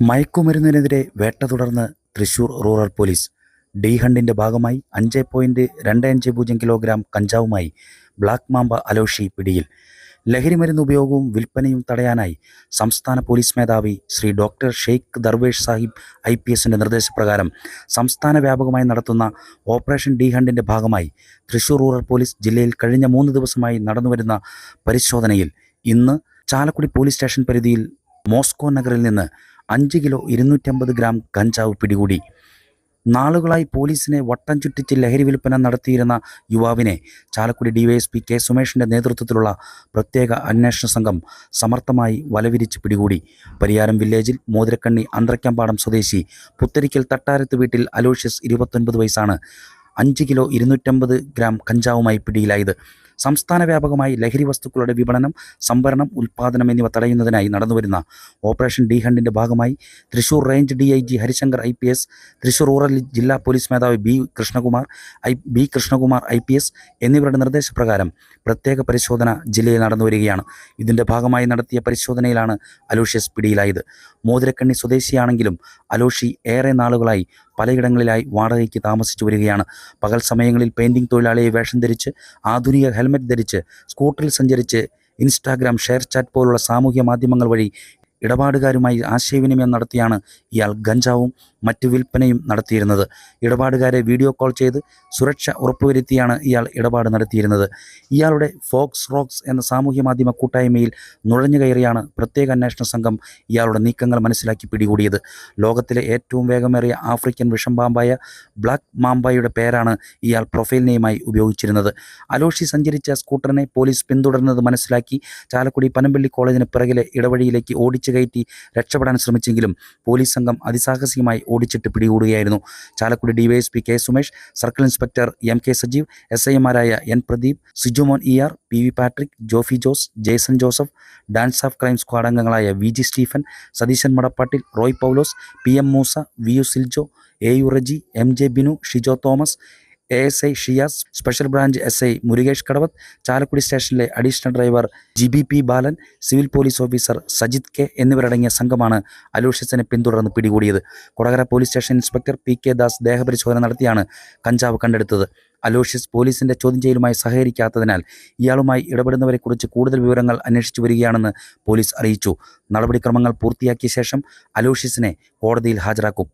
മയക്കുമരുന്നിനെതിരെ വേട്ട തുടർന്ന് Thrissur rural police. D ഹണ്ടിന്റെ ഭാഗമായി അഞ്ച് പോയിന്റ് രണ്ട് അഞ്ച് പൂജ്യം കിലോഗ്രാം കഞ്ചാവുമായി ബ്ലാക്ക് മാമ്പ അലോഷി പിടിയിൽ. ലഹരിമരുന്ന് ഉപയോഗവും വിൽപ്പനയും തടയാനായി സംസ്ഥാന പോലീസ് മേധാവി Shri doctor Shaik Darvesh Saheb I P എസിന്റെ നിർദ്ദേശപ്രകാരം സംസ്ഥാന വ്യാപകമായി നടത്തുന്ന ഓപ്പറേഷൻ ഡി ഹണ്ടിന്റെ ഭാഗമായി തൃശൂർ റൂറൽ പോലീസ് ജില്ലയിൽ കഴിഞ്ഞ മൂന്ന് ദിവസമായി നടന്നുവരുന്ന പരിശോധനയിൽ ഇന്ന് ചാലക്കുടി പോലീസ് സ്റ്റേഷൻ പരിധിയിൽ മോസ്കോ നഗറിൽ നിന്ന് അഞ്ച് കിലോ ഇരുന്നൂറ്റമ്പത് ഗ്രാം കഞ്ചാവ് പിടികൂടി. നാളുകളായി പോലീസിനെ വട്ടം ചുറ്റിച്ച് ലഹരി വിൽപ്പന നടത്തിയിരുന്ന യുവാവിനെ ചാലക്കുടി ഡിവൈഎസ്പി കെ സുമേഷിന്റെ നേതൃത്വത്തിലുള്ള പ്രത്യേക അന്വേഷണ സംഘം സമർത്ഥമായി വലവിരിച്ച് പിടികൂടി. പരിയാരം വില്ലേജിൽ മോതിരക്കണ്ണി അന്ത്രയ്ക്കമ്പാടം സ്വദേശി പുത്തരിക്കൽ തട്ടാരത്ത് വീട്ടിൽ അലോഷ്യസ് ഇരുപത്തൊൻപത് വയസ്സാണ് അഞ്ച് കിലോ ഇരുന്നൂറ്റമ്പത് ഗ്രാം കഞ്ചാവുമായി പിടിയിലായത്. സംസ്ഥാന വ്യാപകമായി ലഹരി വസ്തുക്കളുടെ വിപണനം സംഭരണം ഉൽപ്പാദനം എന്നിവ തടയുന്നതിനായി നടന്നുവരുന്ന ഓപ്പറേഷൻ ഡി ഹണ്ടിന്റെ ഭാഗമായി Thrissur range D I G Harishankar I P S Thrissur rural ജില്ലാ പോലീസ് മേധാവി B Krishnakumar I B Krishnakumar I P S എന്നിവരുടെ നിർദ്ദേശപ്രകാരം പ്രത്യേക പരിശോധന ജില്ലയിൽ നടന്നു വരികയാണ്. ഇതിന്റെ ഭാഗമായി നടത്തിയ പരിശോധനയിലാണ് അലോഷ്യസ് പിടിയിലായത്. മോതിരക്കണ്ണി സ്വദേശിയാണെങ്കിലും അലോഷി ഏറെ നാളുകളായി പലയിടങ്ങളിലായി വാടകയ്ക്ക് താമസിച്ചു വരികയാണ്. പകൽ സമയങ്ങളിൽ പെയിന്റിംഗ് തൊഴിലാളിയെ വേഷം ധരിച്ച് ആധുനിക ഹെൽമറ്റ് ധരിച്ച് സ്കൂട്ടറിൽ സഞ്ചരിച്ച് ഇൻസ്റ്റാഗ്രാം ഷെയർ ചാറ്റ് പോലുള്ള സാമൂഹ്യ മാധ്യമങ്ങൾ വഴി ഇടപാടുകാരുമായി ആശയവിനിമയം നടത്തിയാണ് ഇയാൾ ഗഞ്ചാവും മറ്റു വിൽപ്പനയും നടത്തിയിരുന്നത്. ഇടപാടുകാരെ വീഡിയോ കോൾ ചെയ്ത് സുരക്ഷ ഉറപ്പുവരുത്തിയാണ് ഇയാൾ ഇടപാട് നടത്തിയിരുന്നത്. ഇയാളുടെ ഫോക്സ് റോക്സ് എന്ന സാമൂഹ്യ മാധ്യമ കൂട്ടായ്മയിൽ നുഴഞ്ഞു കയറിയാണ് പ്രത്യേക അന്വേഷണ സംഘം ഇയാളുടെ നീക്കങ്ങൾ മനസ്സിലാക്കി പിടികൂടിയത്. ലോകത്തിലെ ഏറ്റവും വേഗമേറിയ ആഫ്രിക്കൻ വിഷംപാമ്പായ ബ്ലാക്ക് മാമ്പായുടെ പേരാണ് ഇയാൾ പ്രൊഫൈൽ നെയിമായി ഉപയോഗിച്ചിരുന്നത്. അലോഷി സഞ്ചരിച്ച സ്കൂട്ടറിനെ പോലീസ് പിന്തുടർന്നത് മനസ്സിലാക്കി ചാലക്കുടി പനമ്പള്ളി കോളേജിന് പിറകിലെ ഇടവഴിയിലേക്ക് ഓടിച്ചു കയറ്റി രക്ഷപ്പെടാൻ ശ്രമിച്ചെങ്കിലും പോലീസ് സംഘം അതിസാഹസികമായി ഓടിച്ചിട്ട് പിടികൂടുകയായിരുന്നു. Chalakudy DYSP K Sumesh circle inspector M K Sajeev S I ഐമാരായ N Pradeep Sijumon E R P V Patrick Jofy Jose Jason Joseph DANSAF crime squad അംഗങ്ങളായ V G Stephen Satheesan Madappattil Roy Paulose P M Moosa V U Siljo A U Reji M J Binu Shijo Thomas A S I Shiyas special branch S I Murukesh Kadavath Chalakudy സ്റ്റേഷനിലെ additional driver G B P Balan civil police officer Sajith K എന്നിവരടങ്ങിയ സംഘമാണ് അലൂഷ്യസിനെ പിന്തുടർന്ന് പിടികൂടിയത്. Kodakara police station inspector P K Das ദേഹപരിശോധന നടത്തിയാണ് കഞ്ചാവ് കണ്ടെടുത്തത്. Aloysius പോലീസിന്റെ ചോദ്യം ചെയ്യലുമായി സഹകരിക്കാത്തതിനാൽ ഇയാളുമായി ഇടപെടുന്നവരെക്കുറിച്ച് കൂടുതൽ വിവരങ്ങൾ അന്വേഷിച്ചു വരികയാണെന്ന് പോലീസ് അറിയിച്ചു. നടപടിക്രമങ്ങൾ പൂർത്തിയാക്കിയ ശേഷം അലോഷ്യസിനെ കോടതിയിൽ ഹാജരാക്കും.